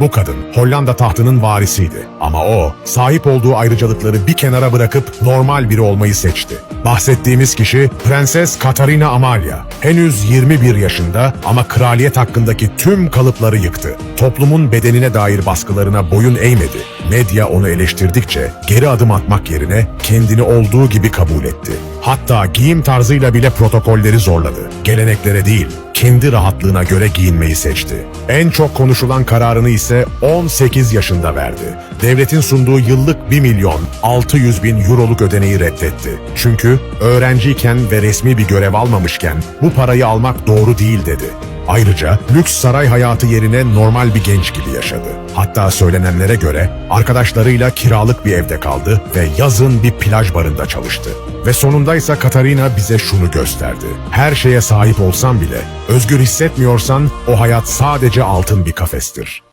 Bu kadın Hollanda tahtının varisiydi. Ama o sahip olduğu ayrıcalıkları bir kenara bırakıp normal biri olmayı seçti. Bahsettiğimiz kişi Prenses Katarina Amalia. Henüz 21 yaşında ama kraliyet hakkındaki tüm kalıpları yıktı. Toplumun bedenine dair baskılarına boyun eğmedi. Medya onu eleştirdikçe geri adım atmak yerine kendini olduğu gibi kabul etti. Hatta giyim tarzıyla bile protokolleri zorladı. Geleneklere değil, kendi rahatlığına göre giyinmeyi seçti. En çok konuşulan kararını ise 18 yaşında verdi. Devletin sunduğu yıllık 1 milyon 600 bin euroluk ödeneği reddetti. Çünkü öğrenciyken ve resmi bir görev almamışken bu parayı almak doğru değil dedi. Ayrıca lüks saray hayatı yerine normal bir genç gibi yaşadı. Hatta söylenenlere göre arkadaşlarıyla kiralık bir evde kaldı ve yazın bir plaj barında çalıştı. Ve sonundaysa Katarina bize şunu gösterdi. Her şeye sahip olsan bile özgür hissetmiyorsan o hayat sadece altın bir kafestir.